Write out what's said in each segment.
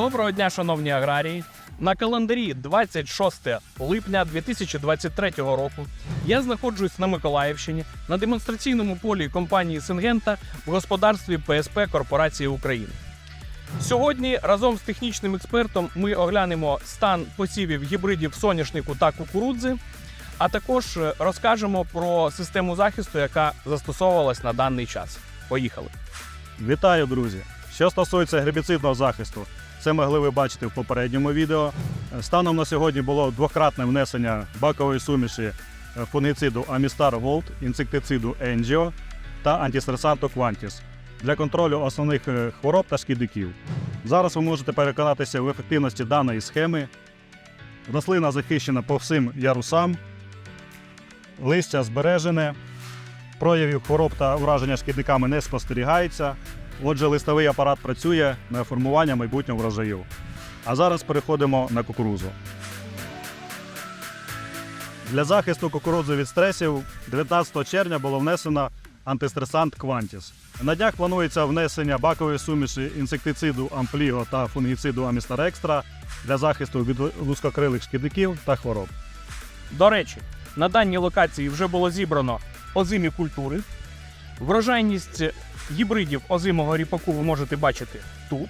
Доброго дня, шановні аграрії! На календарі 26 липня 2023 року я знаходжусь на Миколаївщині на демонстраційному полі компанії Сингента в господарстві ПСП Корпорації України. Сьогодні разом з технічним експертом ми оглянемо стан посівів гібридів соняшнику та кукурудзи, а також е, розкажемо про систему захисту, яка застосовувалась на даний час. Поїхали! Вітаю, друзі! Що стосується гербіцидного захисту, це могли ви бачити в попередньому відео. Станом на сьогодні було двократне внесення бакової суміші е, фунгіциду Amistar Gold, інсектициду Engio та антистресанту Quantis для контролю основних е, хвороб та шкідників. Зараз ви можете переконатися в ефективності даної схеми. Рослина захищена по всім ярусам, листя збережене, проявів хвороб та ураження шкідниками не спостерігається. Отже, листовий апарат працює на формування майбутнього врожаю. А зараз переходимо на кукурузу. Для захисту кукурудзи від стресів 19 червня було внесено антистресант Quantis. На днях планується внесення бакової суміші інсектициду Ампліго та фунгіциду Extra для захисту від лускокрилих шкідників та хвороб. До речі, на даній локації вже було зібрано озимі культури. Врожайність гібридів озимого ріпаку ви можете бачити тут.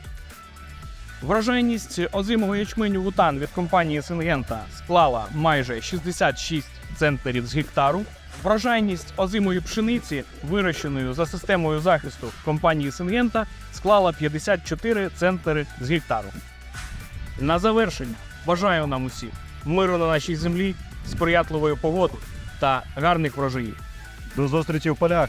Врожайність озимого ячменю Вутан від компанії Сингента склала майже 66 центнерів з гектару. Врожайність озимої пшениці, вирощеною за системою захисту компанії Сингента, склала 54 центнери з гектару. На завершення бажаю нам усім миру на нашій землі, сприятливої погоди та гарних врожаїв. До зустрічі в полях!